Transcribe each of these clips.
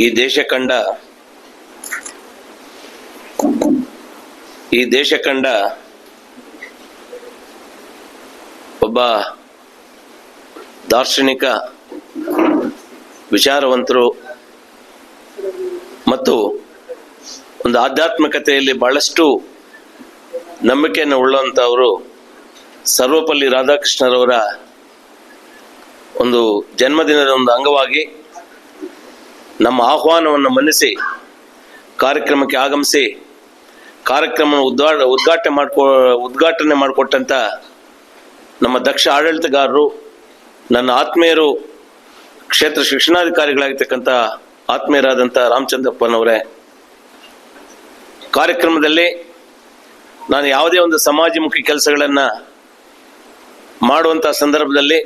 ಈ ದೇಶ ಕಂಡ ಈ ದೇಶ ಕಂಡ ಒಬ್ಬ ದಾರ್ಶನಿಕ, ವಿಚಾರವಂತರು ಮತ್ತು ಒಂದು ಆಧ್ಯಾತ್ಮಿಕತೆಯಲ್ಲಿ ಬಹಳಷ್ಟು ನಂಬಿಕೆಯನ್ನು ಉಳ್ಳಂಥವರು ಸರ್ವಪಲ್ಲಿ ರಾಧಾಕೃಷ್ಣರವರ ಒಂದು ಜನ್ಮದಿನದ ಒಂದು ಅಂಗವಾಗಿ ನಮ್ಮ ಆಹ್ವಾನವನ್ನು ಮನ್ನಿಸಿ ಕಾರ್ಯಕ್ರಮಕ್ಕೆ ಆಗಮಿಸಿ, ಕಾರ್ಯಕ್ರಮ ಉದ್ಘಾ, ಉದ್ಘಾಟನೆ ಮಾಡ್ಕೊ, ಉದ್ಘಾಟನೆ ಮಾಡಿಕೊಟ್ಟಂಥ ನಮ್ಮ ದಕ್ಷ ಆಡಳಿತಗಾರರು, ನನ್ನ ಆತ್ಮೀಯರು, ಕ್ಷೇತ್ರ ಶಿಕ್ಷಣಾಧಿಕಾರಿಗಳಾಗಿರ್ತಕ್ಕಂಥ ಆತ್ಮೀಯರಾದಂಥ ರಾಮಚಂದ್ರಪ್ಪನವರೇ, ಕಾರ್ಯಕ್ರಮದಲ್ಲಿ ನಾನು ಯಾವುದೇ ಒಂದು ಸಮಾಜಮುಖಿ ಕೆಲಸಗಳನ್ನು ಮಾಡುವಂಥ ಸಂದರ್ಭದಲ್ಲಿ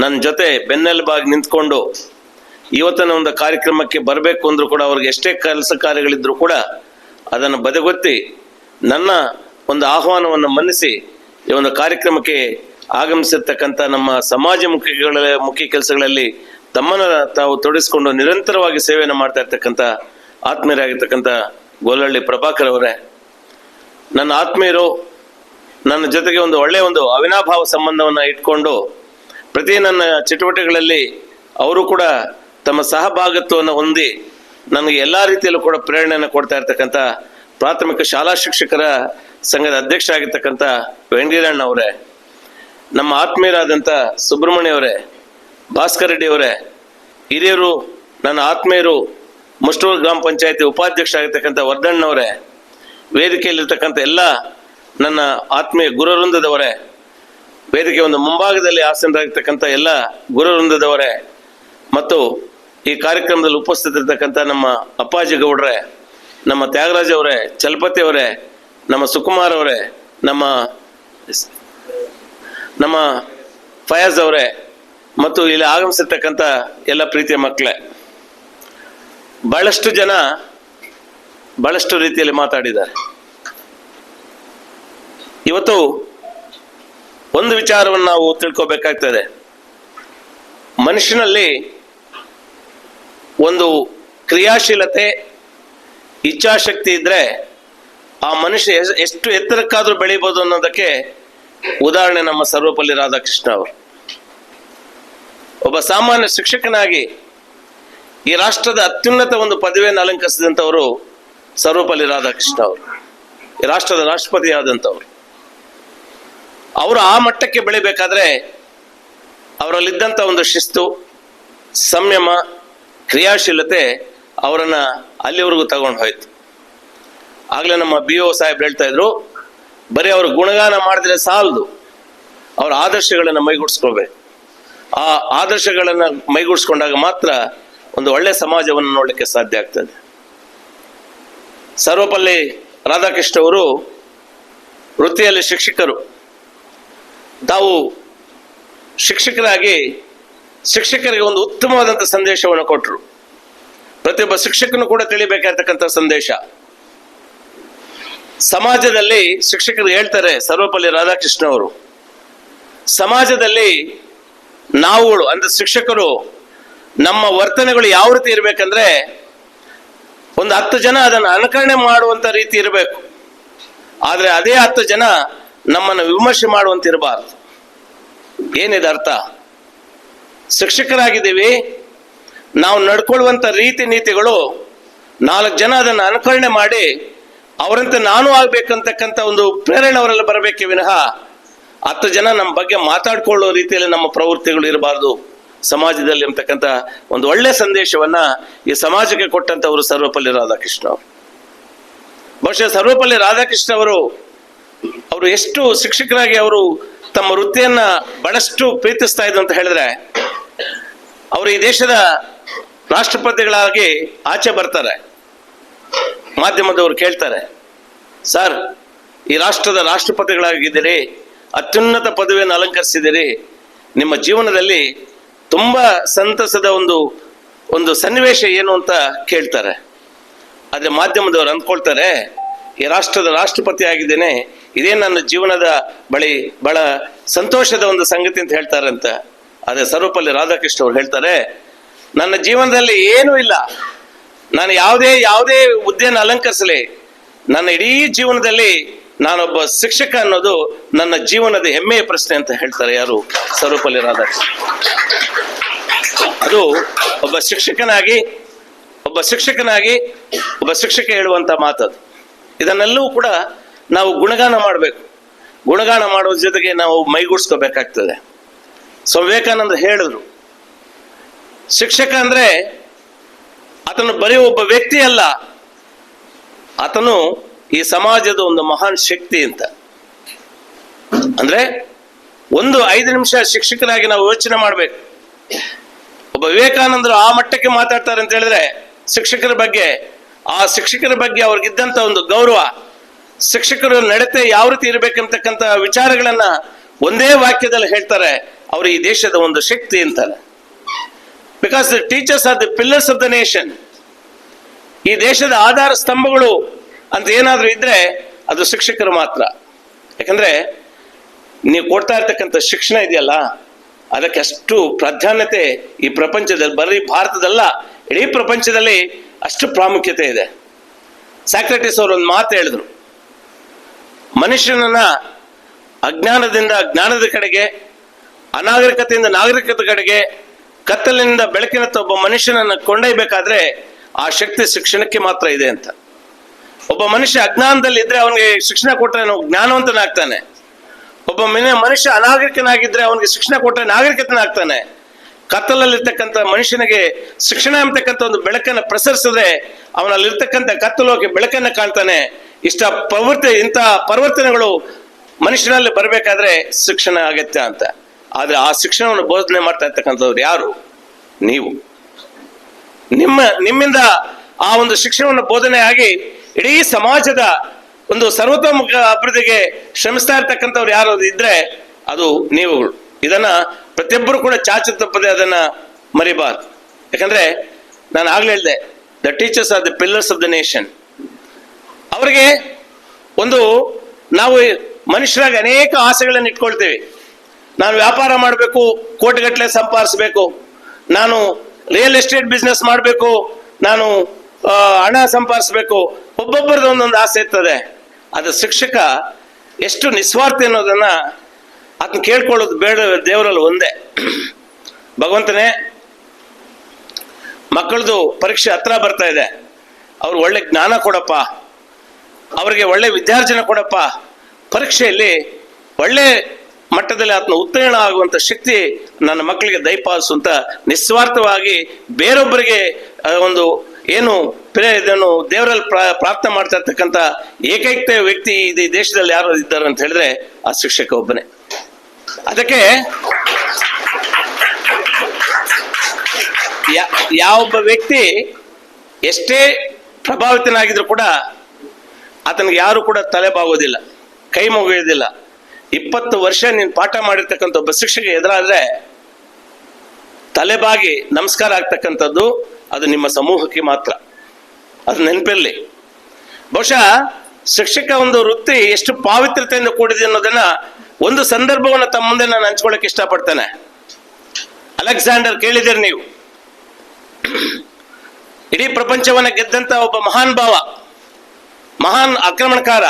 ನನ್ನ ಜೊತೆ ಬೆನ್ನೆಲುಬಾಗಿ ನಿಂತ್ಕೊಂಡು ಇವತ್ತಿನ ಒಂದು ಕಾರ್ಯಕ್ರಮಕ್ಕೆ ಬರಬೇಕು ಅಂದರೂ ಕೂಡ ಅವ್ರಿಗೆ ಎಷ್ಟೇ ಕೆಲಸ ಕಾರ್ಯಗಳಿದ್ರೂ ಕೂಡ ಅದನ್ನು ಬದಗೊತ್ತಿ ನನ್ನ ಒಂದು ಆಹ್ವಾನವನ್ನು ಮನ್ನಿಸಿ ಈ ಒಂದು ಕಾರ್ಯಕ್ರಮಕ್ಕೆ ಆಗಮಿಸಿರ್ತಕ್ಕಂಥ ನಮ್ಮ ಸಮಾಜ ಮುಖಿಗಳ ಮುಖ್ಯ ಕೆಲಸಗಳಲ್ಲಿ ತಮ್ಮನ್ನು ತಾವು ತೊಡಗಿಸಿಕೊಂಡು ನಿರಂತರವಾಗಿ ಸೇವೆಯನ್ನು ಮಾಡ್ತಾ ಇರ್ತಕ್ಕಂಥ ಆತ್ಮೀಯರಾಗಿರ್ತಕ್ಕಂಥ ಗೋಲಹಳ್ಳಿ ಪ್ರಭಾಕರ್ ಅವರೇ, ನನ್ನ ಆತ್ಮೀಯರು, ನನ್ನ ಜೊತೆಗೆ ಒಂದು ಒಳ್ಳೆಯ ಒಂದು ಅವಿನಾಭಾವ ಸಂಬಂಧವನ್ನು ಇಟ್ಕೊಂಡು ಪ್ರತಿ ನನ್ನ ಚಟುವಟಿಕೆಗಳಲ್ಲಿ ಅವರು ಕೂಡ ತಮ್ಮ ಸಹಭಾಗತ್ವವನ್ನು ಹೊಂದಿ ನನಗೆ ಎಲ್ಲ ರೀತಿಯಲ್ಲೂ ಕೂಡ ಪ್ರೇರಣೆಯನ್ನು ಕೊಡ್ತಾ ಇರ್ತಕ್ಕಂಥ ಪ್ರಾಥಮಿಕ ಶಾಲಾ ಶಿಕ್ಷಕರ ಸಂಘದ ಅಧ್ಯಕ್ಷರಾಗಿರ್ತಕ್ಕಂಥ ವೆಂಕಟೀರಣ್ಣ ಅವರೇ, ನಮ್ಮ ಆತ್ಮೀಯರಾದಂಥ ಸುಬ್ರಹ್ಮಣ್ಯ ಅವರೇ, ಭಾಸ್ಕರ್ ರೆಡ್ಡಿ ಅವರೇ, ಹಿರಿಯರು, ನನ್ನ ಆತ್ಮೀಯರು, ಮುಷ್ಟೂರು ಗ್ರಾಮ ಪಂಚಾಯತಿ ಉಪಾಧ್ಯಕ್ಷರಾಗಿರ್ತಕ್ಕಂಥ ವರ್ಧಣ್ಣವರೇ ವೇದಿಕೆಯಲ್ಲಿರ್ತಕ್ಕಂಥ ಎಲ್ಲ ನನ್ನ ಆತ್ಮೀಯ ಗುರುವೃಂದದವರೇ, ವೇದಿಕೆ ಒಂದು ಮುಂಭಾಗದಲ್ಲಿ ಆಸನರಾಗಿರ್ತಕ್ಕಂಥ ಎಲ್ಲ ಗುರುವೃಂದದವರೇ ಮತ್ತು ಈ ಕಾರ್ಯಕ್ರಮದಲ್ಲಿ ಉಪಸ್ಥಿತರಿರ್ತಕ್ಕಂಥ ನಮ್ಮ ಅಪ್ಪಾಜಿ ಗೌಡ್ರೆ, ನಮ್ಮ ತ್ಯಾಗರಾಜ್ ಅವರೇ, ಚಲಪತಿ ಅವರೇ, ನಮ್ಮ ಸುಕುಮಾರ್ ಅವರೇ, ನಮ್ಮ ನಮ್ಮ ಫಯಾಜ್ ಅವರೇ, ಮತ್ತು ಇಲ್ಲಿ ಆಗಮಿಸಿರ್ತಕ್ಕಂಥ ಎಲ್ಲ ಪ್ರೀತಿಯ ಮಕ್ಕಳೇ, ಬಹಳಷ್ಟು ಜನ ಬಹಳಷ್ಟು ರೀತಿಯಲ್ಲಿ ಮಾತಾಡಿದ್ದಾರೆ. ಇವತ್ತು ಒಂದು ವಿಚಾರವನ್ನು ನಾವು ತಿಳ್ಕೋಬೇಕಾಗ್ತದೆ. ಮನುಷ್ಯನಲ್ಲಿ ಒಂದು ಕ್ರಿಯಾಶೀಲತೆ, ಇಚ್ಛಾಶಕ್ತಿ ಇದ್ರೆ ಆ ಮನುಷ್ಯ ಎಷ್ಟು ಎತ್ತರಕ್ಕಾದ್ರೂ ಬೆಳಿಬೋದು ಅನ್ನೋದಕ್ಕೆ ಉದಾಹರಣೆ ನಮ್ಮ ಸರ್ವಪಲ್ಲಿ ರಾಧಾಕೃಷ್ಣ ಅವರು. ಒಬ್ಬ ಸಾಮಾನ್ಯ ಶಿಕ್ಷಕನಾಗಿ ಈ ರಾಷ್ಟ್ರದ ಅತ್ಯುನ್ನತ ಒಂದು ಪದವಿಯನ್ನು ಅಲಂಕರಿಸಿದಂಥವರು ಸರ್ವಪಲ್ಲಿ ರಾಧಾಕೃಷ್ಣ ಅವರು, ಈ ರಾಷ್ಟ್ರದ ರಾಷ್ಟ್ರಪತಿ ಆದಂಥವ್ರು ಅವರು ಆ ಮಟ್ಟಕ್ಕೆ ಬೆಳಿಬೇಕಾದ್ರೆ ಅವರಲ್ಲಿದ್ದಂಥ ಒಂದು ಶಿಸ್ತು, ಸಂಯಮ ಕ್ರಿಯಾಶೀಲತೆ ಅವರನ್ನ ಅಲ್ಲಿವರೆಗೂ ತಗೊಂಡು ಹೋಯ್ತು. ಆಗ್ಲೇ ನಮ್ಮ ಬಿ ಓ ಸಾಹೇಬ್ ಹೇಳ್ತಾ ಇದ್ರು, ಬರೀ ಅವರು ಗುಣಗಾನ ಮಾಡಿದ್ರೆ ಸಾಲದು, ಅವರ ಆದರ್ಶಗಳನ್ನು ಮೈಗೂಡಿಸ್ಕೊಳ್ಬೇಕು. ಆ ಆದರ್ಶಗಳನ್ನು ಮೈಗೂಡಿಸ್ಕೊಂಡಾಗ ಮಾತ್ರ ಒಂದು ಒಳ್ಳೆ ಸಮಾಜವನ್ನು ನೋಡಲಿಕ್ಕೆ ಸಾಧ್ಯ ಆಗ್ತದೆ. ಸರ್ವಪಲ್ಲಿ ರಾಧಾಕೃಷ್ಣ ಅವರು ವೃತ್ತಿಯಲ್ಲಿ ಶಿಕ್ಷಕರು. ತಾವು ಶಿಕ್ಷಕರಾಗಿ ಶಿಕ್ಷಕರಿಗೆ ಒಂದು ಉತ್ತಮವಾದಂಥ ಸಂದೇಶವನ್ನು ಕೊಟ್ಟರು ಪ್ರತಿಯೊಬ್ಬ ಶಿಕ್ಷಕನು ಕೂಡ ತಿಳಿಬೇಕಾಗಿರ್ತಕ್ಕಂಥ ಸಂದೇಶ. ಸಮಾಜದಲ್ಲಿ ಶಿಕ್ಷಕರು ಹೇಳ್ತಾರೆ ಸರ್ವಪಲ್ಲಿ ರಾಧಾಕೃಷ್ಣ ಅವರು, ಸಮಾಜದಲ್ಲಿ ನಾವುಗಳು, ಅಂದ್ರೆ ಶಿಕ್ಷಕರು ನಮ್ಮ ವರ್ತನೆಗಳು ಯಾವ ರೀತಿ ಇರಬೇಕಂದ್ರೆ ಒಂದು ಹತ್ತು ಜನ ಅದನ್ನು ಅನುಕರಣೆ ಮಾಡುವಂತ ರೀತಿ ಇರಬೇಕು. ಆದರೆ ಅದೇ ಹತ್ತು ಜನ ನಮ್ಮನ್ನು ವಿಮರ್ಶೆ ಮಾಡುವಂತ ಇರಬಾರ್ದು. ಏನಿದೆ ಅರ್ಥ? ಶಿಕ್ಷಕರಾಗಿದ್ದೀವಿ. ನಾವು ನಡ್ಕೊಳ್ಳುವಂಥ ರೀತಿ ನೀತಿಗಳು ನಾಲ್ಕು ಜನ ಅದನ್ನು ಅನುಕರಣೆ ಮಾಡಿ ಅವರಂತೆ ನಾನು ಆಗ್ಬೇಕಂತಕ್ಕಂಥ ಒಂದು ಪ್ರೇರಣೆ ಅವರೆಲ್ಲ ಬರಬೇಕೆ ವಿನಃ ಹತ್ತು ಜನ ನಮ್ಮ ಬಗ್ಗೆ ಮಾತಾಡ್ಕೊಳ್ಳೋ ರೀತಿಯಲ್ಲಿ ನಮ್ಮ ಪ್ರವೃತ್ತಿಗಳು ಇರಬಾರ್ದು ಸಮಾಜದಲ್ಲಿ ಅಂತಕ್ಕಂಥ ಒಂದು ಒಳ್ಳೆ ಸಂದೇಶವನ್ನ ಈ ಸಮಾಜಕ್ಕೆ ಕೊಟ್ಟಂತವರು ಸರ್ವಪಲ್ಲಿ ರಾಧಾಕೃಷ್ಣ ಅವರು. ಬಹುಶಃ ಸರ್ವಪಲ್ಲಿ ರಾಧಾಕೃಷ್ಣ ಅವರು ಅವರು ಎಷ್ಟು ಶಿಕ್ಷಕರಾಗಿ ಅವರು ತಮ್ಮ ವೃತ್ತಿಯನ್ನ ಬಹಳಷ್ಟು ಪ್ರೀತಿಸ್ತಾ ಇದ್ರು ಅಂತ ಹೇಳಿದ್ರೆ ಅವರು ಈ ದೇಶದ ರಾಷ್ಟ್ರಪತಿಗಳಾಗಿ ಆಚೆ ಬರ್ತಾರೆ. ಮಾಧ್ಯಮದವರು ಕೇಳ್ತಾರೆ, ಸರ್, ಈ ರಾಷ್ಟ್ರದ ರಾಷ್ಟ್ರಪತಿಗಳಾಗಿದ್ದೀರಿ, ಅತ್ಯುನ್ನತ ಪದವಿಯನ್ನು ಅಲಂಕರಿಸಿದ್ದೀರಿ. ನಿಮ್ಮ ಜೀವನದಲ್ಲಿ ತುಂಬ ಸಂತಸದ ಒಂದು ಒಂದು ಸನ್ನಿವೇಶ ಏನು ಅಂತ ಕೇಳ್ತಾರೆ. ಆದರೆ ಮಾಧ್ಯಮದವರು ಅಂದ್ಕೊಳ್ತಾರೆ, ಈ ರಾಷ್ಟ್ರದ ರಾಷ್ಟ್ರಪತಿ ಆಗಿದ್ದೇನೆ, ಇದೇ ನನ್ನ ಜೀವನದ ಬಳಿ ಬಹಳ ಸಂತೋಷದ ಒಂದು ಸಂಗತಿ ಅಂತ ಹೇಳ್ತಾರೆ ಆದರೆ ಸರ್ವಪಲ್ಲಿ ರಾಧಾಕೃಷ್ಣ ಅವ್ರು ಹೇಳ್ತಾರೆ, ನನ್ನ ಜೀವನದಲ್ಲಿ ಏನೂ ಇಲ್ಲ. ನಾನು ಯಾವುದೇ ಯಾವುದೇ ಹುದ್ದೆಯನ್ನು ಅಲಂಕರಿಸಲಿ. ನನ್ನ ಇಡೀ ಜೀವನದಲ್ಲಿ ನಾನೊಬ್ಬ ಶಿಕ್ಷಕ ಅನ್ನೋದು ನನ್ನ ಜೀವನದ ಹೆಮ್ಮೆಯ ಪ್ರಶ್ನೆ ಅಂತ ಹೇಳ್ತಾರೆ ಯಾರು? ಸರ್ವಪಲ್ಲಿ ರಾಧಾಕೃಷ್ಣ. ಅದು ಒಬ್ಬ ಶಿಕ್ಷಕನಾಗಿ ಒಬ್ಬ ಶಿಕ್ಷಕನಾಗಿ, ಒಬ್ಬ ಶಿಕ್ಷಕ ಹೇಳುವಂತ ಮಾತದು ಇದನ್ನೆಲ್ಲವೂ ಕೂಡ ನಾವು ಗುಣಗಾನ ಮಾಡಬೇಕು. ಗುಣಗಾನ ಮಾಡುವ ಜೊತೆಗೆ ನಾವು ಮೈಗೂಡಿಸ್ಕೋಬೇಕಾಗ್ತದೆ. ಸ್ವಾಮಿ ವಿವೇಕಾನಂದ ಹೇಳಿದ್ರು. ಶಿಕ್ಷಕ ಅಂದ್ರೆ ಆತನು ಬರೀ ಒಬ್ಬ ವ್ಯಕ್ತಿ ಅಲ್ಲ, ಆತನು ಈ ಸಮಾಜದ ಒಂದು ಮಹಾನ್ ಶಕ್ತಿ ಅಂತ. ಅಂದ್ರೆ ಒಂದು ಐದು ನಿಮಿಷ ಶಿಕ್ಷಕರಾಗಿ ನಾವು ಯೋಚನೆ ಮಾಡ್ಬೇಕು. ಒಬ್ಬ ವಿವೇಕಾನಂದರು ಆ ಮಟ್ಟಕ್ಕೆ ಮಾತಾಡ್ತಾರೆ ಅಂತ ಹೇಳಿದ್ರೆ ಶಿಕ್ಷಕರ ಬಗ್ಗೆ, ಆ ಶಿಕ್ಷಕರ ಬಗ್ಗೆ ಅವ್ರಿಗಿದ್ದಂತ ಒಂದು ಗೌರವ, ಶಿಕ್ಷಕರ ನಡತೆ ಯಾವ ರೀತಿ ಇರಬೇಕಂತಕ್ಕಂಥ ವಿಚಾರಗಳನ್ನ ಒಂದೇ ವಾಕ್ಯದಲ್ಲಿ ಹೇಳ್ತಾರೆ. ಅವರು ಈ ದೇಶದ ಒಂದು ಶಕ್ತಿ ಅಂತಾರೆ because the teachers are the pillars of the nation ಈ ದೇಶದ ಆಧಾರ ಸ್ತಂಭಗಳು ಅಂತ ಏನಾದರೂ ಇದ್ರೆ ಅದು ಶಿಕ್ಷಕರು ಮಾತ್ರ. ಯಾಕಂದ್ರೆ ನೀವು ಕೊಡ್ತಾ ಇರ್ತಕ್ಕಂಥ ಶಿಕ್ಷಣ ಇದೆಯಲ್ಲ, ಅದಕ್ಕೆ ಅಷ್ಟು ಪ್ರಾಧಾನ್ಯತೆ ಈ ಪ್ರಪಂಚದಲ್ಲಿ, ಬರೀ ಭಾರತದಲ್ಲ, ಇಡೀ ಪ್ರಪಂಚದಲ್ಲಿ ಅಷ್ಟು ಪ್ರಾಮುಖ್ಯತೆ ಇದೆ. ಸ್ಯಾಕ್ರೆಟಿಸ್ ಅವರು ಒಂದು ಮಾತು ಹೇಳಿದ್ರು, ಮನುಷ್ಯನನ್ನ ಅಜ್ಞಾನದಿಂದ ಜ್ಞಾನದ ಕಡೆಗೆ ಅನಾಗರಿಕತೆಯಿಂದ ನಾಗರಿಕತೆ ಕಡೆಗೆ ಕತ್ತಲಿನಿಂದ ಬೆಳಕಿನತ್ತ ಒಬ್ಬ ಮನುಷ್ಯನನ್ನು ಕೊಂಡೊಯ್ಬೇಕಾದ್ರೆ ಆ ಶಕ್ತಿ ಶಿಕ್ಷಣಕ್ಕೆ ಮಾತ್ರ ಇದೆ ಅಂತ. ಒಬ್ಬ ಮನುಷ್ಯ ಅಜ್ಞಾನದಲ್ಲಿ ಇದ್ರೆ ಅವನಿಗೆ ಶಿಕ್ಷಣ ಕೊಟ್ಟರೆ ಜ್ಞಾನವಂತನಾಗ್ತಾನೆ. ಒಬ್ಬ ಮನೆ, ಮನುಷ್ಯ ಅನಾಗರಿಕನಾಗಿದ್ರೆ ಅವನಿಗೆ ಶಿಕ್ಷಣ ಕೊಟ್ಟರೆ ನಾಗರಿಕತನಾಗ್ತಾನೆ. ಕತ್ತಲಲ್ಲಿರ್ತಕ್ಕಂಥ ಮನುಷ್ಯನಿಗೆ ಶಿಕ್ಷಣ ಎಂಬತಕ್ಕಂಥ ಒಂದು ಬೆಳಕನ್ನು ಪ್ರಸರಿಸಿದ್ರೆ ಅವನಲ್ಲಿರ್ತಕ್ಕಂಥ ಕತ್ತಲೋಕೆ ಬೆಳಕನ್ನು ಕಾಣ್ತಾನೆ. ಇಷ್ಟ ಪ್ರವೃತ್ತಿ ಇಂತಹ ಪರಿವರ್ತನೆಗಳು ಮನುಷ್ಯನಲ್ಲಿ ಬರಬೇಕಾದ್ರೆ ಶಿಕ್ಷಣ ಅಗತ್ಯ ಅಂತ. ಆದ್ರೆ ಆ ಶಿಕ್ಷಣವನ್ನು ಬೋಧನೆ ಮಾಡ್ತಾ ಇರ್ತಕ್ಕಂಥವ್ರು ಯಾರು? ನೀವು. ನಿಮ್ಮ, ನಿಮ್ಮಿಂದ ಆ ಒಂದು ಶಿಕ್ಷಣವನ್ನು ಬೋಧನೆ ಆಗಿ ಇಡೀ ಸಮಾಜದ ಒಂದು ಸರ್ವತೋಮುಖ ಅಭಿವೃದ್ಧಿಗೆ ಶ್ರಮಿಸ್ತಾ ಇರ್ತಕ್ಕಂಥವ್ರು ಯಾರು ಇದ್ರೆ ಅದು ನೀವುಗಳು. ಇದನ್ನ ಪ್ರತಿಯೊಬ್ಬರು ಕೂಡ ಚಾಚು ತಪ್ಪದೆ ಅದನ್ನ ಮರಿಬಾರ್ದು. ಯಾಕಂದ್ರೆ ನಾನು ಆಗ್ಲೇ ಹೇಳಿದೆ the teachers are the pillars of the nation ಅವರಿಗೆ ಒಂದು ನಾವು ಮನುಷ್ಯರಾಗಿ ಅನೇಕ ಆಸೆಗಳನ್ನು ಇಟ್ಕೊಳ್ತೇವೆ ನಾನು ವ್ಯಾಪಾರ ಮಾಡಬೇಕು, ಕೋಟಿಗಟ್ಟಲೆ ಸಂಪಾದಿಸಬೇಕು ನಾನು ರಿಯಲ್ ಎಸ್ಟೇಟ್ ಬಿಸ್ನೆಸ್ ಮಾಡಬೇಕು, ನಾನು ಹಣ ಸಂಪಾದಿಸಬೇಕು ಒಬ್ಬೊಬ್ಬರದ್ದು ಒಂದೊಂದು ಆಸೆ ಇರ್ತದೆ. ಅದು ಶಿಕ್ಷಕ ಎಷ್ಟು ನಿಸ್ವಾರ್ಥ ಅನ್ನೋದನ್ನ ಅದನ್ನ ಕೇಳ್ಕೊಳ್ಳೋದು ಬೇಡ, ದೇವರಲ್ಲಿ ಒಂದೇ. ಭಗವಂತನೇ, ಮಕ್ಕಳದು ಪರೀಕ್ಷೆ ಹತ್ರ ಬರ್ತಾ ಇದೆ. ಅವ್ರಿಗೆ ಒಳ್ಳೆ ಜ್ಞಾನ ಕೊಡಪ್ಪ. ಅವರಿಗೆ ಒಳ್ಳೆ ವಿದ್ಯಾರ್ಜನೆ ಕೊಡಪ್ಪ. ಪರೀಕ್ಷೆಯಲ್ಲಿ ಒಳ್ಳೆ ಮಟ್ಟದಲ್ಲಿ ಆತನ ಉತ್ತೀರ್ಣ ಆಗುವಂತ ಶಕ್ತಿ ನನ್ನ ಮಕ್ಕಳಿಗೆ ದಯಪಾಲಿಸುವಂತ ನಿಸ್ವಾರ್ಥವಾಗಿ ಬೇರೊಬ್ಬರಿಗೆ ಒಂದು ಏನು ಪ್ರೇ ಇದನ್ನು ದೇವರಲ್ಲಿ ಪ್ರಾ- ಪ್ರಾರ್ಥನೆ ಮಾಡ್ತಾ ಇರ್ತಕ್ಕಂಥ ಏಕೈಕ ವ್ಯಕ್ತಿ ಈ ದೇಶದಲ್ಲಿ ಯಾರು ಇದ್ದಾರೆ ಅಂತ ಹೇಳಿದ್ರೆ ಆ ಶಿಕ್ಷಕ ಒಬ್ಬನೇ. ಅದಕ್ಕೆ ಯಾವೊಬ್ಬ ವ್ಯಕ್ತಿ ಎಷ್ಟೇ ಪ್ರಭಾವಿತನಾಗಿದ್ರು ಕೂಡ ಆತನಿಗೆ ಯಾರು ಕೂಡ ತಲೆ ಬಾಗೋದಿಲ್ಲ, ಕೈ ಮುಗಿಯೋದಿಲ್ಲ. ಇಪ್ಪತ್ತು ವರ್ಷ ನೀನು ಪಾಠ ಮಾಡಿರ್ತಕ್ಕಂಥ ಒಬ್ಬ ಶಿಕ್ಷಕ ಎದುರಾದ್ರೆ ತಲೆಬಾಗಿ ನಮಸ್ಕಾರ ಆಗ್ತಕ್ಕಂಥದ್ದು ಅದು ನಿಮ್ಮ ಸಮೂಹಕ್ಕೆ ಮಾತ್ರ. ಅದು ನೆನಪಿರಲಿ. ಬಹುಶಃ ಶಿಕ್ಷಕ ಒಂದು ವೃತ್ತಿ ಎಷ್ಟು ಪಾವಿತ್ರತೆಯಿಂದ ಕೂಡಿದೆ ಅನ್ನೋದನ್ನ ಒಂದು ಸಂದರ್ಭವನ್ನು ತಮ್ಮ ಮುಂದೆ ನಾನು ಹಂಚ್ಕೊಳಕ್ ಇಷ್ಟಪಡ್ತೇನೆ. ಅಲೆಕ್ಸಾಂಡರ್ ಕೇಳಿದಿರಿ ನೀವು. ಇಡೀ ಪ್ರಪಂಚವನ್ನ ಗೆದ್ದಂತ ಒಬ್ಬ ಮಹಾನ್ ಭಾವ, ಮಹಾನ್ ಆಕ್ರಮಣಕಾರ.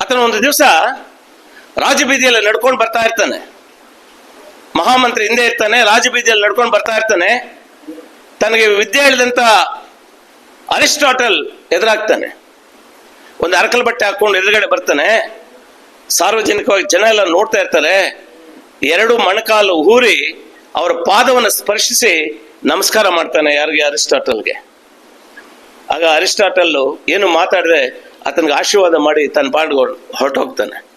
ಆತನ ಒಂದು ದಿವಸ ರಾಜಬೀದಿಯಲ್ಲಿ ನಡ್ಕೊಂಡು ಬರ್ತಾ ಇರ್ತಾನೆ. ಮಹಾಮಂತ್ರಿ ಹಿಂದೆ ಇರ್ತಾನೆ ರಾಜಬೀದಿಯಲ್ಲಿ ನಡ್ಕೊಂಡು ಬರ್ತಾ ಇರ್ತಾನೆ. ತನಗೆ ವಿದ್ಯೆ ಹೇಳಿದಂತ ಅರಿಸ್ಟಾಟಲ್ ಎದುರಾಗ್ತಾನೆ. ಒಂದು ಅರಕಲ್ ಬಟ್ಟೆ ಹಾಕೊಂಡು ಎದುರುಗಡೆ ಬರ್ತಾನೆ. ಸಾರ್ವಜನಿಕವಾಗಿ ಜನ ಎಲ್ಲ ನೋಡ್ತಾ ಇರ್ತಾರೆ. ಎರಡು ಮಣಕಾಲು ಊರಿ ಅವರ ಪಾದವನ್ನು ಸ್ಪರ್ಶಿಸಿ ನಮಸ್ಕಾರ ಮಾಡ್ತಾನೆ ಯಾರಿಗೆ ಅರಿಸ್ಟಾಟಲ್ಗೆ. ಆಗ ಅರಿಸ್ಟಾಟಲ್ ಏನು ಮಾತಾಡದೆ ಆತನಿಗೆ ಆಶೀರ್ವಾದ ಮಾಡಿ ತನ್ನ ಪಾಡ್ಗೆ ಹೊರಟೋಗ್ತಾನೆ.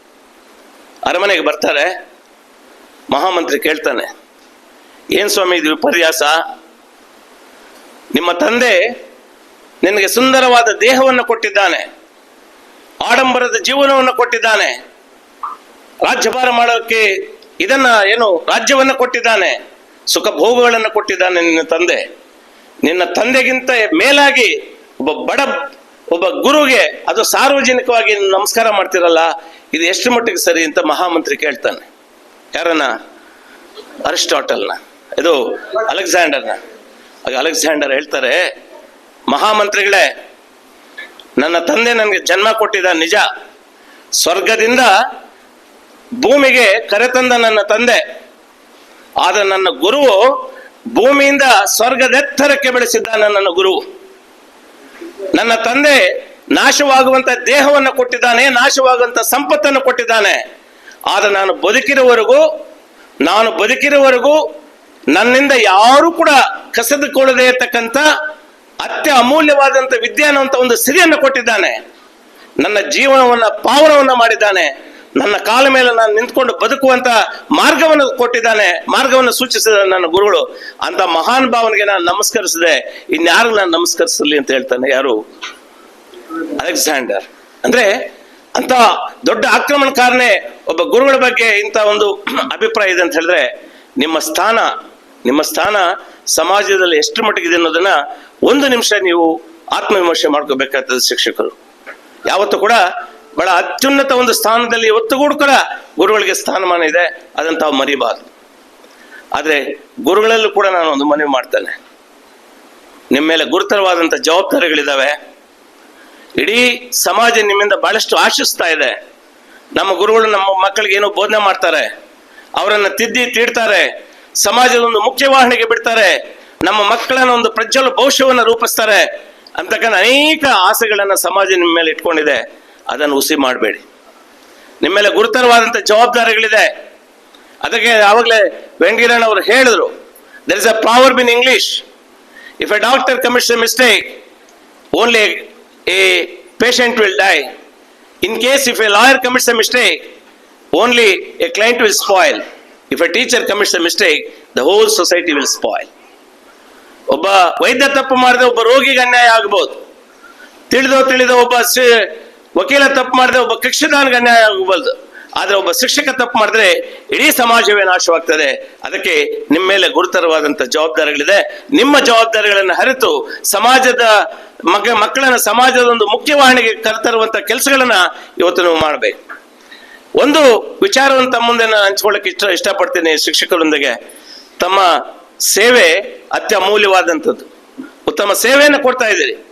ಅರಮನೆಗೆ ಬರ್ತಾರೆ. ಮಹಾಮಂತ್ರಿ ಕೇಳ್ತಾನೆ, ಏನ್ ಸ್ವಾಮಿ ಇದು ವಿಪರ್ಯಾಸ? ನಿಮ್ಮ ತಂದೆ ನಿನಗೆ ಸುಂದರವಾದ ದೇಹವನ್ನು ಕೊಟ್ಟಿದ್ದಾನೆ, ಆಡಂಬರದ ಜೀವನವನ್ನು ಕೊಟ್ಟಿದ್ದಾನೆ, ರಾಜ್ಯಭಾರ ಮಾಡೋಕ್ಕೆ ಇದನ್ನ ಏನು ರಾಜ್ಯವನ್ನ ಕೊಟ್ಟಿದ್ದಾನೆ, ಸುಖ ಭೋಗಗಳನ್ನು ಕೊಟ್ಟಿದ್ದಾನೆ ನಿನ್ನ ತಂದೆ. ನಿನ್ನ ತಂದೆಗಿಂತ ಮೇಲಾಗಿ ಒಬ್ಬ ಬಡ ಒಬ್ಬ ಗುರುಗೆ ಅದು ಸಾರ್ವಜನಿಕವಾಗಿ ನಮಸ್ಕಾರ ಮಾಡ್ತಿರಲ್ಲ, ಇದು ಎಷ್ಟು ಮಟ್ಟಿಗೆ ಸರಿ ಅಂತ ಮಹಾಮಂತ್ರಿ ಕೇಳ್ತಾನೆ. ಯಾರನ್ನ? ಅರಿಸ್ಟಾಟಲ್ನ. ಇದು ಅಲೆಕ್ಸಾಂಡರ್ನ. ಆಗ ಅಲೆಕ್ಸಾಂಡರ್ ಹೇಳ್ತಾರೆ, ಮಹಾಮಂತ್ರಿಗಳೇ, ನನ್ನ ತಂದೆ ನನಗೆ ಜನ್ಮ ಕೊಟ್ಟಿದ್ದ ನಿಜ. ಸ್ವರ್ಗದಿಂದ ಭೂಮಿಗೆ ಕರೆತಂದ ನನ್ನ ತಂದೆ. ಆದ ನನ್ನ ಗುರುವು ಭೂಮಿಯಿಂದ ಸ್ವರ್ಗದೆತ್ತರಕ್ಕೆ ಬೆಳೆಸಿದ್ದ ನನ್ನ ಗುರುವು. ನನ್ನ ತಂದೆ ನಾಶವಾಗುವಂತ ದೇಹವನ್ನು ಕೊಟ್ಟಿದ್ದಾನೆ, ನಾಶವಾಗುವಂತ ಸಂಪತ್ತನ್ನು ಕೊಟ್ಟಿದ್ದಾನೆ. ಆದರೆ ನಾನು ಬದುಕಿರುವವರೆಗೂ ನಾನು ಬದುಕಿರುವವರೆಗೂ ನನ್ನಿಂದ ಯಾರು ಕೂಡ ಕಸದುಕೊಳ್ಳದೆ ಇರತಕ್ಕಂಥ ಅತ್ಯ ಅಮೂಲ್ಯವಾದಂಥ ವಿದ್ಯೆ ಅನ್ನುವಂಥ ಒಂದು ಸಿರಿಯನ್ನು ಕೊಟ್ಟಿದ್ದಾನೆ. ನನ್ನ ಜೀವನವನ್ನ, ಪಾವನವನ್ನ ಮಾಡಿದ್ದಾನೆ. ನನ್ನ ಕಾಲ ಮೇಲೆ ನಾನು ನಿಂತ್ಕೊಂಡು ಬದುಕುವಂತ ಮಾರ್ಗವನ್ನು ಕೊಟ್ಟಿದ್ದಾನೆ, ಮಾರ್ಗವನ್ನು ಸೂಚಿಸಿದ ನನ್ನ ಗುರುಗಳು. ಅಂತ ಮಹಾನ್ ಭಾವನಿಗೆ ನಾನು ನಮಸ್ಕರಿಸಿದೆ. ಇನ್ಯಾರು ನಾನು ನಮಸ್ಕರಿಸಲಿ ಅಂತ ಹೇಳ್ತಾನೆ, ಯಾರು? ಅಲೆಕ್ಸಾಂಡರ್. ಅಂದ್ರೆ ಅಂತ ದೊಡ್ಡ ಆಕ್ರಮಣಕಾರನೇ ಒಬ್ಬ ಗುರುಗಳ ಬಗ್ಗೆ ಇಂಥ ಒಂದು ಅಭಿಪ್ರಾಯ ಇದೆ ಅಂತ ಹೇಳಿದ್ರೆ, ನಿಮ್ಮ ಸ್ಥಾನ ನಿಮ್ಮ ಸ್ಥಾನ ಸಮಾಜದಲ್ಲಿ ಎಷ್ಟು ಮಟ್ಟಿಗಿದೆ ಅನ್ನೋದನ್ನ ಒಂದು ನಿಮಿಷ ನೀವು ಆತ್ಮವಿಮರ್ಶೆ ಮಾಡ್ಕೋಬೇಕಾಗ್ತದೆ ಶಿಕ್ಷಕರು. ಯಾವತ್ತೂ ಕೂಡ ಬಹಳ ಅತ್ಯುನ್ನತ ಒಂದು ಸ್ಥಾನದಲ್ಲಿ ಒತ್ತುಗೂಡು ಕೂಡ ಗುರುಗಳಿಗೆ ಸ್ಥಾನಮಾನ ಇದೆ. ಅದನ್ನು ತಾವು ಮರಿಬಾರ್ದು. ಆದರೆ ಗುರುಗಳಲ್ಲೂ ಕೂಡ ನಾನು ಒಂದು ಮನವಿ ಮಾಡ್ತೇನೆ. ನಿಮ್ಮ ಮೇಲೆ ಗುರುತರವಾದಂಥ ಜವಾಬ್ದಾರಿಗಳಿದ್ದಾವೆ ಇಡೀ ಸಮಾಜ ನಿಮ್ಮಿಂದ ಬಹಳಷ್ಟು ಆಶಿಸ್ತಾ ಇದೆ. ನಮ್ಮ ಗುರುಗಳು ನಮ್ಮ ಮಕ್ಕಳಿಗೆ ಏನೋ ಬೋಧನೆ ಮಾಡ್ತಾರೆ. ಅವರನ್ನು ತಿದ್ದಿ ತೀಡ್ತಾರೆ. ಸಮಾಜದ ಒಂದು ಮುಖ್ಯವಾಹಿನಿಗೆ ಬಿಡ್ತಾರೆ. ನಮ್ಮ ಮಕ್ಕಳನ್ನ ಒಂದು ಪ್ರಜ್ವಲ ಭವಿಷ್ಯವನ್ನು ರೂಪಿಸ್ತಾರೆ. ಅಂತಕ್ಕಂಥ ಅನೇಕ ಆಸೆಗಳನ್ನು ಸಮಾಜ ನಿಮ್ಮ ಮೇಲೆ ಇಟ್ಕೊಂಡಿದೆ. ಅದನ್ನು ಉಸಿ ಮಾಡಬೇಡಿ. ನಿಮ್ಮ ಮೇಲೆ ಗುರುತರವಾದಂಥ ಜವಾಬ್ದಾರಿಗಳಿದೆ. ಅದಕ್ಕೆ ಆವಾಗಲೇ ವೆಂಕಟರಣ ಅವರು ಹೇಳಿದ್ರು there is a proverb in English if a doctor commission mistake only a patient will die in case if a lawyer commission mistake only a client will will if a teacher teacher mistake the mistake, society will spoil. ಒಬ್ಬ ವೈದ್ಯ ತಪ್ಪು ಮಾಡಿದ ಒಬ್ಬ ರೋಗಿಗೆ ಅನ್ಯಾಯ ಆಗ್ಬೋದು. ತಿಳಿದೋ ತಿಳಿದೋ ಒಬ್ಬ ವಕೀಲ ತಪ್ಪು ಮಾಡಿದ್ರೆ ಒಬ್ಬ ಕಕ್ಷಿದಾನಿಗೆ ಅನ್ಯಾಯ ಆಗಬಾರ್ದು. ಆದ್ರೆ ಒಬ್ಬ ಶಿಕ್ಷಕ ತಪ್ಪು ಮಾಡಿದ್ರೆ ಇಡೀ ಸಮಾಜವೇ ನಾಶವಾಗ್ತದೆ. ಅದಕ್ಕೆ ನಿಮ್ಮ ಮೇಲೆ ಗುರುತರವಾದಂತ ಜವಾಬ್ದಾರಿಗಳಿದೆ. ನಿಮ್ಮ ಜವಾಬ್ದಾರಿಗಳನ್ನು ಹರಿತು ಸಮಾಜದ ಮಗ, ಮಕ್ಕಳನ್ನ ಸಮಾಜದ ಒಂದು ಮುಖ್ಯವಾಹಿನಿಗೆ ಕರೆತರುವಂತ ಕೆಲಸಗಳನ್ನ ಇವತ್ತು ನೀವು ಮಾಡಬೇಕು. ಒಂದು ವಿಚಾರವನ್ನು ತಮ್ಮ ಮುಂದೆ ಹಂಚ್ಕೊಳ್ಳಕ್ಕೆ ಇಷ್ಟ, ಇಷ್ಟಪಡ್ತೀನಿ ಶಿಕ್ಷಕರೊಂದಿಗೆ. ತಮ್ಮ ಸೇವೆ ಅತ್ಯಮೂಲ್ಯವಾದಂಥದ್ದು. ಉತ್ತಮ ಸೇವೆಯನ್ನು ಕೊಡ್ತಾ ಇದ್ದೀರಿ.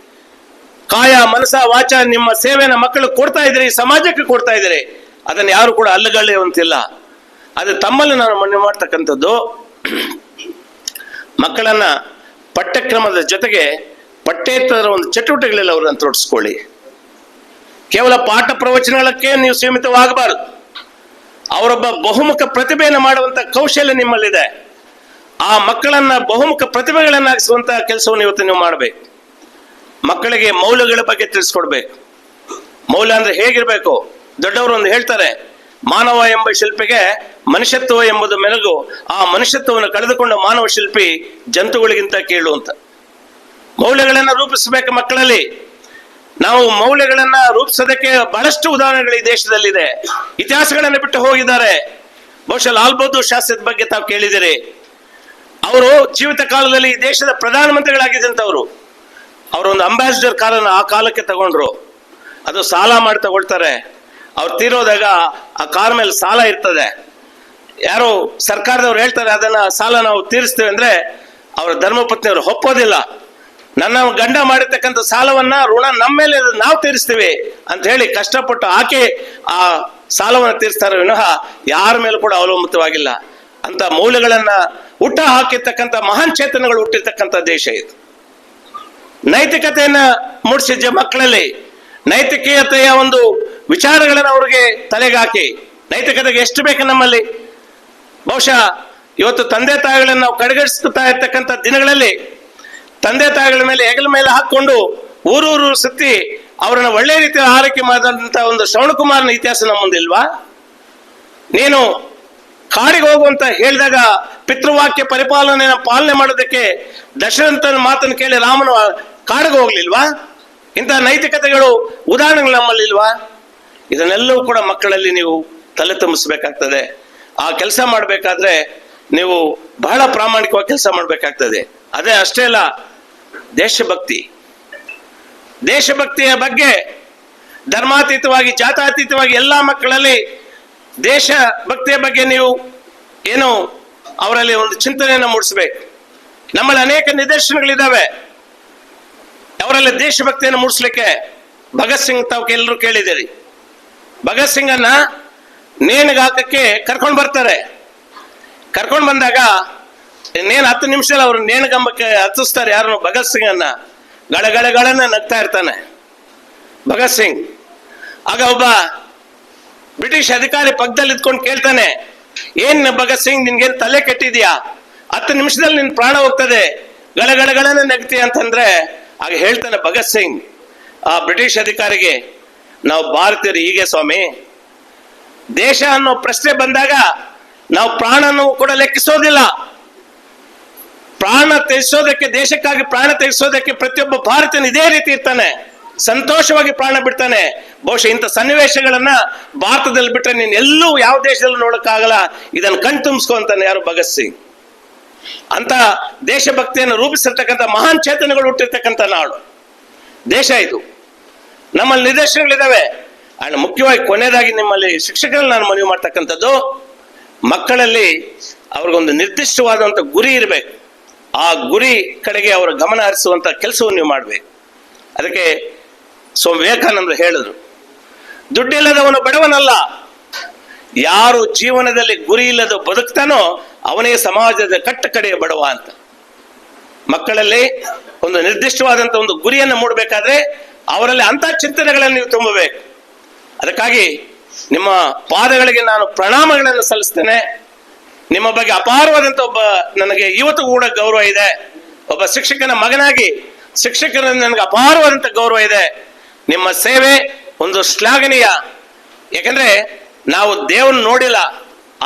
ಕಾಯ ಮನಸ ವಾಚ, ನಿಮ್ಮ ಸೇವೆನ ಮಕ್ಕಳು ಕೊಡ್ತಾ ಈ ಸಮಾಜಕ್ಕೆ ಕೊಡ್ತಾ ಇದ್ದೀರಿ. ಅದನ್ನು ಯಾರು ಕೂಡ ಅಲ್ಲಗಳೆಯುವಂತಿಲ್ಲ ಅದು ತಮ್ಮಲ್ಲಿ ನಾನು ಮನವಿ ಮಾಡ್ತಕ್ಕಂಥದ್ದು. ಮಕ್ಕಳನ್ನ ಪಠ್ಯಕ್ರಮದ ಜೊತೆಗೆ ಪಠ್ಯೇತರ ಒಂದು ಚಟುವಟಿಕೆಗಳಲ್ಲಿ ಅವರನ್ನು ತೊಡಗಿಸ್ಕೊಳ್ಳಿ ಕೇವಲ ಪಾಠ ಪ್ರವಚನಗಳಕ್ಕೆ ನೀವು ಸೀಮಿತವಾಗಬಾರದು. ಅವರೊಬ್ಬ ಬಹುಮುಖ ಪ್ರತಿಭೆಯನ್ನು ಮಾಡುವಂತ ಕೌಶಲ್ಯ ನಿಮ್ಮಲ್ಲಿದೆ. ಆ ಮಕ್ಕಳನ್ನ ಬಹುಮುಖ ಪ್ರತಿಭೆಗಳನ್ನಾಗಿಸುವಂತ ಕೆಲಸವನ್ನು ಇವತ್ತು ನೀವು ಮಾಡಬೇಕು. ಮಕ್ಕಳಿಗೆ ಮೌಲ್ಯಗಳ ಬಗ್ಗೆ ತಿಳಿಸ್ಕೊಡ್ಬೇಕು. ಮೌಲ್ಯ ಅಂದ್ರೆ ಹೇಗಿರ್ಬೇಕು? ದೊಡ್ಡವರು ಒಂದು ಹೇಳ್ತಾರೆ, ಮಾನವ ಎಂಬ ಶಿಲ್ಪಿಗೆ ಮನುಷ್ಯತ್ವ ಎಂಬುದು ಮೆಲುಗು. ಆ ಮನುಷ್ಯತ್ವವನ್ನು ಕಳೆದುಕೊಂಡ ಮಾನವ ಶಿಲ್ಪಿ ಜಂತುಗಳಿಗಿಂತ ಕೇಳು ಅಂತ. ಮೌಲ್ಯಗಳನ್ನ ರೂಪಿಸಬೇಕು ಮಕ್ಕಳಲ್ಲಿ. ನಾವು ಮೌಲ್ಯಗಳನ್ನ ರೂಪಿಸೋದಕ್ಕೆ ಬಹಳಷ್ಟು ಉದಾಹರಣೆಗಳು ಈ ದೇಶದಲ್ಲಿದೆ. ಇತಿಹಾಸಗಳನ್ನು ಬಿಟ್ಟು ಹೋಗಿದ್ದಾರೆ. ಬಹುಶಃ ಲಾಲ್ ಬಹದ್ದೂರ್ ಶಾಸ್ತ್ರದ ಬಗ್ಗೆ ತಾವು ಕೇಳಿದಿರಿ ಅವರು ಜೀವಿತ ಕಾಲದಲ್ಲಿ ಈ ದೇಶದ ಪ್ರಧಾನಮಂತ್ರಿಗಳಾಗಿದ್ದಂಥವ್ರು. ಅವರೊಂದು ಅಂಬಾಸಿಡರ್ ಕಾರನ್ನು ಆ ಕಾಲಕ್ಕೆ ತಗೊಂಡ್ರು. ಅದು ಸಾಲ ಮಾಡಿ ತಗೊಳ್ತಾರೆ. ಅವ್ರು ತೀರೋದಾಗ ಆ ಕಾರ್ ಮೇಲೆ ಸಾಲ ಇರ್ತದೆ. ಯಾರು ಸರ್ಕಾರದವ್ರು ಹೇಳ್ತಾರೆ, ಅದನ್ನ ಸಾಲ ನಾವು ತೀರಿಸ್ತೇವೆ ಅಂದ್ರೆ ಅವರ ಧರ್ಮಪತ್ನಿಯವರು ಒಪ್ಪೋದಿಲ್ಲ. ನನ್ನ ಗಂಡ ಮಾಡಿರ್ತಕ್ಕಂಥ ಸಾಲವನ್ನ, ಋಣ ನಮ್ಮ ಮೇಲೆ ನಾವು ತೀರಿಸ್ತೀವಿ ಅಂತ ಹೇಳಿ ಕಷ್ಟಪಟ್ಟು ಆಕೆ ಆ ಸಾಲವನ್ನು ತೀರಿಸ್ತಾರೆ ವಿನಃ ಯಾರ ಮೇಲೂ ಕೂಡ ಅವಲಂಬಿತವಾಗಿಲ್ಲ ಅಂತ ಮೌಲ್ಯಗಳನ್ನ ಹುಟ್ಟ ಹಾಕಿರ್ತಕ್ಕಂಥ ಮಹಾನ್ ಚೇತನಗಳು ಹುಟ್ಟಿರ್ತಕ್ಕಂಥ ದೇಶ ಇದು. ನೈತಿಕತೆಯನ್ನ ಮೂಡಿಸಿದ್ದ ಮಕ್ಕಳಲ್ಲಿ. ನೈತಿಕತೆಯ ಒಂದು ವಿಚಾರಗಳನ್ನು ಅವ್ರಿಗೆ ತಲೆಗಾಕಿ. ನೈತಿಕತೆಗೆ ಎಷ್ಟು ಬೇಕು ನಮ್ಮಲ್ಲಿ? ಬಹುಶಃ ಇವತ್ತು ತಂದೆ ತಾಯಿಗಳನ್ನು ನಾವು ಕಡೆಗಣಿಸ್ತಾ ಇರ್ತಕ್ಕಂಥ ದಿನಗಳಲ್ಲಿ ತಂದೆ ತಾಯಿಗಳ ಮೇಲೆ ಹೆಗಲ ಮೇಲೆ ಹಾಕೊಂಡು ಊರೂರು ಸುತ್ತಿ ಅವರನ್ನು ಒಳ್ಳೆ ರೀತಿಯ ಆರೈಕೆ ಮಾಡಿದಂಥ ಒಂದು ಶ್ರವಣಕುಮಾರನ ಇತಿಹಾಸ ನಮ್ಮ ಮುಂದಿಲ್ವಾ? ನೀನು ಕಾಡಿಗೆ ಹೋಗುವಂತ ಹೇಳಿದಾಗ ಪಿತೃವಾಕ್ಯ ಪರಿಪಾಲನೆಯ ಪಾಲನೆ ಮಾಡೋದಕ್ಕೆ ದಶರಥನ ಮಾತನ್ನು ಕೇಳಿ ರಾಮನು ಕಾಡಿಗೆ ಹೋಗ್ಲಿಲ್ವಾ? ಇಂತಹ ನೈತಿಕತೆಗಳು ಉದಾಹರಣೆಗಳು ನಮ್ಮಲ್ಲಿಲ್ವಾ? ಇದನ್ನೆಲ್ಲವೂ ಕೂಡ ಮಕ್ಕಳಲ್ಲಿ ನೀವು ತಲೆ ತುಂಬಿಸ್ಬೇಕಾಗ್ತದೆ. ಆ ಕೆಲಸ ಮಾಡಬೇಕಾದ್ರೆ ನೀವು ಬಹಳ ಪ್ರಾಮಾಣಿಕವಾಗಿ ಕೆಲಸ ಮಾಡಬೇಕಾಗ್ತದೆ. ಅದೇ ಅಷ್ಟೇ ಅಲ್ಲ, ದೇಶಭಕ್ತಿ. ದೇಶಭಕ್ತಿಯ ಬಗ್ಗೆ ಧರ್ಮಾತೀತವಾಗಿ, ಜಾತಾತೀತವಾಗಿ ಎಲ್ಲ ಮಕ್ಕಳಲ್ಲಿ ದೇಶ ಭಕ್ತಿಯ ಬಗ್ಗೆ ನೀವು ಏನು ಅವರಲ್ಲಿ ಒಂದು ಚಿಂತನೆಯನ್ನು ಮೂಡಿಸಬೇಕು. ನಮ್ಮಲ್ಲಿ ಅನೇಕ ನಿದರ್ಶನಗಳಿದ್ದಾವೆ. ಅವರಲ್ಲಿ ದೇಶಭಕ್ತಿಯನ್ನು ಮೂಡಿಸ್ಲಿಕ್ಕೆ ಭಗತ್ ಸಿಂಗ್ ತಾವು ಎಲ್ಲರೂ ಕೇಳಿದ್ದೀರಿ. ಭಗತ್ ಸಿಂಗ್ ಅನ್ನ ನೇಣಿಗೆ ಹಾಕಕ್ಕೆ ಕರ್ಕೊಂಡು ಬರ್ತಾರೆ. ಕರ್ಕೊಂಡು ಬಂದಾಗ ನೇಣು ಹತ್ತು ನಿಮಿಷದಲ್ಲಿ ಅವರು ನೇಣುಗಂಬಕ್ಕೆ ಹತ್ತಿಸ್ತಾರೆ ಯಾರು ಭಗತ್ ಸಿಂಗ್ ಅನ್ನ ಗಳಗಳಗಳನ್ನ ನಗ್ತಾ ಇರ್ತಾನೆ. ಭಗತ್ ಸಿಂಗ್. ಆಗ ಒಬ್ಬ ಬ್ರಿಟಿಷ್ ಅಧಿಕಾರಿ ಪಕ್ಕದಲ್ಲಿ ಇದ್ಕೊಂಡು ಕೇಳ್ತಾನೆ, ಏನ್ ಭಗತ್ ಸಿಂಗ್, ನಿನ್ಗೇನ್ ತಲೆ ಕೆಟ್ಟಿದ್ಯಾ? ಹತ್ತು ನಿಮಿಷದಲ್ಲಿ ನಿನ್ ಪ್ರಾಣ ಹೋಗ್ತದೆ. ಗಳಗಳಗಳನ್ನ ನಗ್ತಿ ಅಂತಂದ್ರೆ ಆಗ ಹೇಳ್ತಾನೆ ಭಗತ್ ಸಿಂಗ್ ಆ ಬ್ರಿಟಿಷ್ ಅಧಿಕಾರಿಗೆ, ನಾವು ಭಾರತೀಯರು ಹೀಗೆ ಸ್ವಾಮಿ. ದೇಶ ಅನ್ನೋ ಪ್ರಶ್ನೆ ಬಂದಾಗ ನಾವು ಪ್ರಾಣನ್ನು ಕೂಡ ಲೆಕ್ಕಿಸೋದಿಲ್ಲ. ಪ್ರಾಣ ತೆಗೆಸೋದಕ್ಕೆ ದೇಶಕ್ಕಾಗಿ ಪ್ರಾಣ ತೆಗೆಸೋದಕ್ಕೆ ಪ್ರತಿಯೊಬ್ಬ ಭಾರತೀಯನು ಇದೇ ರೀತಿ ಇರ್ತಾನೆ. ಸಂತೋಷವಾಗಿ ಪ್ರಾಣ ಬಿಡ್ತಾನೆ. ಬಹುಶಃ ಇಂಥ ಸನ್ನಿವೇಶಗಳನ್ನ ಭಾರತದಲ್ಲಿ ಬಿಟ್ಟರೆ ನೀನು ಎಲ್ಲೂ ಯಾವ ದೇಶದಲ್ಲೂ ನೋಡಕ್ಕಾಗಲ್ಲ. ಇದನ್ನು ಅಂತಾನೆ ಯಾರು? ಭಗತ್ ಸಿಂಗ್. ಅಂತ ದೇಶಭಕ್ತಿಯನ್ನು ರೂಪಿಸಿರ್ತಕ್ಕಂಥ ಮಹಾನ್ ಚೇತನಗಳು ಹುಟ್ಟಿರ್ತಕ್ಕಂಥ ನಾಡು. ದೇಶ ಇದು. ನಮ್ಮಲ್ಲಿ ನಿದರ್ಶನಗಳಿದಾವೆ. ಅಂಡ್ ಮುಖ್ಯವಾಗಿ ಕೊನೆಯದಾಗಿ ನಿಮ್ಮಲ್ಲಿ ಶಿಕ್ಷಕರಲ್ಲಿ ನಾನು ಮನವಿ ಮಾಡ್ತಕ್ಕಂಥದ್ದು, ಮಕ್ಕಳಲ್ಲಿ ಅವ್ರಿಗೊಂದು ನಿರ್ದಿಷ್ಟವಾದಂಥ ಗುರಿ ಇರಬೇಕು. ಆ ಗುರಿ ಕಡೆಗೆ ಅವರ ಗಮನ ಹರಿಸುವಂಥ ಕೆಲಸವನ್ನು ನೀವು ಮಾಡಬೇಕು. ಅದಕ್ಕೆ ಸ್ವಾಮಿ ವಿವೇಕಾನಂದರು ಹೇಳಿದ್ರು. ದುಡ್ಡಿಲ್ಲದವನು ಬಡವನಲ್ಲ. ಯಾರು ಜೀವನದಲ್ಲಿ ಗುರಿ ಇಲ್ಲದ ಬದುಕ್ತಾನೋ ಅವನೇ ಸಮಾಜದ ಕಟ್ಟ ಕಡೆಯ ಬಡವ ಅಂತ. ಮಕ್ಕಳಲ್ಲಿ ಒಂದು ನಿರ್ದಿಷ್ಟವಾದಂಥ ಒಂದು ಗುರಿಯನ್ನು ಮೂಡಬೇಕಾದ್ರೆ ಅವರಲ್ಲಿ ಅಂತ ಚಿಂತನೆಗಳನ್ನು ನೀವು ತುಂಬಬೇಕು. ಅದಕ್ಕಾಗಿ ನಿಮ್ಮ ಪಾದಗಳಿಗೆ ನಾನು ಪ್ರಣಾಮಗಳನ್ನು ಸಲ್ಲಿಸ್ತೇನೆ. ನಿಮ್ಮ ಬಗ್ಗೆ ಅಪಾರವಾದಂಥ ಒಬ್ಬ ನನಗೆ ಇವತ್ತು ಕೂಡ ಗೌರವ ಇದೆ. ಒಬ್ಬ ಶಿಕ್ಷಕನ ಮಗನಾಗಿ ಶಿಕ್ಷಕರ ನನಗೆ ಅಪಾರವಾದಂಥ ಗೌರವ ಇದೆ. ನಿಮ್ಮ ಸೇವೆ ಒಂದು ಶ್ಲಾಘನೀಯ. ಯಾಕಂದ್ರೆ ನಾವು ದೇವ್ರನ್ನ ನೋಡಿಲ್ಲ,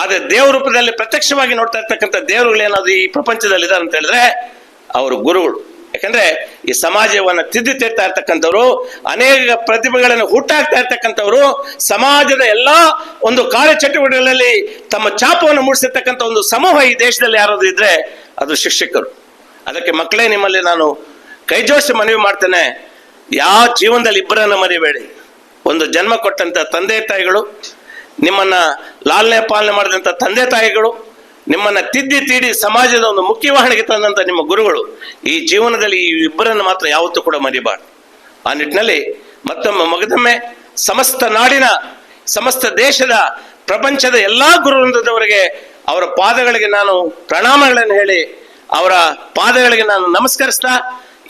ಆದ್ರೆ ದೇವ್ರ ರೂಪದಲ್ಲಿ ಪ್ರತ್ಯಕ್ಷವಾಗಿ ನೋಡ್ತಾ ಇರ್ತಕ್ಕಂಥ ದೇವರುಗಳು ಏನಾದ್ರು ಈ ಪ್ರಪಂಚದಲ್ಲಿ ಇದ್ದಾರೆ ಅಂತ ಹೇಳಿದ್ರೆ ಅವರು ಗುರುಗಳು. ಯಾಕಂದ್ರೆ ಈ ಸಮಾಜವನ್ನು ತಿದ್ದಿ ತೀರ್ತಾ ಇರ್ತಕ್ಕಂಥವ್ರು, ಅನೇಕ ಪ್ರತಿಭೆಗಳನ್ನು ಹುಟ್ಟಾಕ್ತಾ ಇರ್ತಕ್ಕಂಥವ್ರು, ಸಮಾಜದ ಎಲ್ಲಾ ಒಂದು ಕಾರ್ಯ ಚಟುವಟಿಕೆಗಳಲ್ಲಿ ತಮ್ಮ ಚಾಪವನ್ನು ಮೂಡಿಸಿರ್ತಕ್ಕಂಥ ಒಂದು ಸಮೂಹ ಈ ದೇಶದಲ್ಲಿ ಯಾರಾದ್ರೂ ಇದ್ರೆ ಅದು ಶಿಕ್ಷಕರು. ಅದಕ್ಕೆ ಮಕ್ಕಳೇ ನಿಮ್ಮಲ್ಲಿ ನಾನು ಕೈ ಜೋಡಿಸಿ ಮನವಿ ಮಾಡ್ತೇನೆ. ಯಾವ ಜೀವನದಲ್ಲಿ ಇಬ್ಬರನ್ನ ಮರಿಬೇಡಿ. ಒಂದು ಜನ್ಮ ಕೊಟ್ಟಂತ ತಂದೆ ತಾಯಿಗಳು, ನಿಮ್ಮನ್ನ ಲಾಲನೆ ಪಾಲನೆ ಮಾಡಿದಂಥ ತಂದೆ ತಾಯಿಗಳು, ನಿಮ್ಮನ್ನ ತಿದ್ದಿ ತೀಡಿ ಸಮಾಜದ ಒಂದು ಮುಖ್ಯವಾಹಿನಿಗೆ ತಂದಂತ ನಿಮ್ಮ ಗುರುಗಳು, ಈ ಜೀವನದಲ್ಲಿ ಈ ಇಬ್ಬರನ್ನು ಮಾತ್ರ ಯಾವತ್ತೂ ಕೂಡ ಮರಿಬಾರ್ದು. ಆ ನಿಟ್ಟಿನಲ್ಲಿ ಮತ್ತೊಮ್ಮೆ ಮಗದೊಮ್ಮೆ ಸಮಸ್ತ ನಾಡಿನ, ಸಮಸ್ತ ದೇಶದ, ಪ್ರಪಂಚದ ಎಲ್ಲಾ ಗುರುವೃಂದದವರಿಗೆ ಅವರ ಪಾದಗಳಿಗೆ ನಾನು ಪ್ರಣಾಮಗಳನ್ನು ಹೇಳಿ, ಅವರ ಪಾದಗಳಿಗೆ ನಾನು ನಮಸ್ಕರಿಸ್ತಾ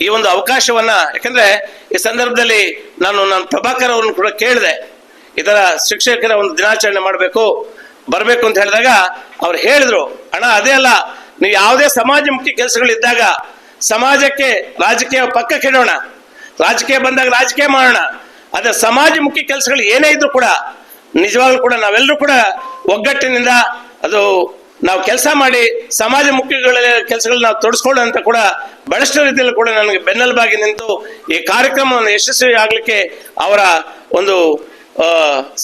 ಈ ಒಂದು ಅವಕಾಶವನ್ನ, ಯಾಕಂದ್ರೆ ಈ ಸಂದರ್ಭದಲ್ಲಿ ನಾನು ನಾನು ಪ್ರಭಾಕರ್ ಅವ್ರನ್ನ ಕೂಡ ಕೇಳಿದೆ. ಇದರ ಶಿಕ್ಷಕರ ಒಂದು ದಿನಾಚರಣೆ ಮಾಡಬೇಕು, ಬರಬೇಕು ಅಂತ ಹೇಳಿದಾಗ ಅವ್ರು ಹೇಳಿದ್ರು, ಅಣ್ಣ, ಅದೇ ಅಲ್ಲ, ನೀವು ಯಾವುದೇ ಸಮಾಜಮುಖಿ ಕೆಲಸಗಳಿದ್ದಾಗ ಸಮಾಜಕ್ಕೆ ರಾಜಕೀಯ ಪಕ್ಕಕ್ಕೆ ಇಡೋಣ. ರಾಜಕೀಯ ಬಂದಾಗ ರಾಜಕೀಯ ಮಾಡೋಣ. ಅದೇ ಸಮಾಜಮುಖಿ ಕೆಲಸಗಳು ಏನೇ ಇದ್ರು ಕೂಡ, ನಿಜವಾಗ್ಲೂ ಕೂಡ ನಾವೆಲ್ಲರೂ ಕೂಡ ಒಗ್ಗಟ್ಟಿನಿಂದ ಅದು ನಾವು ಕೆಲಸ ಮಾಡಿ ಸಮಾಜ ಮುಖ್ಯಗಳ ಕೆಲಸಗಳನ್ನ ನಾವು ತೊಡಸ್ಕೊಳ್ಳೋಂತ ಕೂಡ ಬಹಳಷ್ಟು ರೀತಿಯಲ್ಲಿ ಕೂಡ ನನಗೆ ಬೆನ್ನೆಲುಬಾಗಿ ನಿಂತು ಈ ಕಾರ್ಯಕ್ರಮವನ್ನು ಯಶಸ್ವಿ ಆಗಲಿಕ್ಕೆ ಅವರ ಒಂದು ಆ,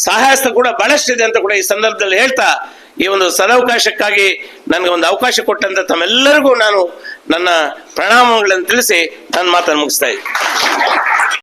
ಸಹಾಯಸ್ತ ಕೂಡ ಬಹಳಷ್ಟಿದೆ ಅಂತ ಕೂಡ ಈ ಸಂದರ್ಭದಲ್ಲಿ ಹೇಳ್ತಾ ಈ ಒಂದು ಸದಾವಕಾಶಕ್ಕಾಗಿ ನನಗೆ ಒಂದು ಅವಕಾಶ ಕೊಟ್ಟಂತ ತಮ್ಮೆಲ್ಲರಿಗೂ ನಾನು ನನ್ನ ಪ್ರಣಾಮಗಳನ್ನು ತಿಳಿಸಿ ನನ್ನ ಮಾತನ್ನು ಮುಗಿಸ್ತಾ ಇದ್ದೀನಿ.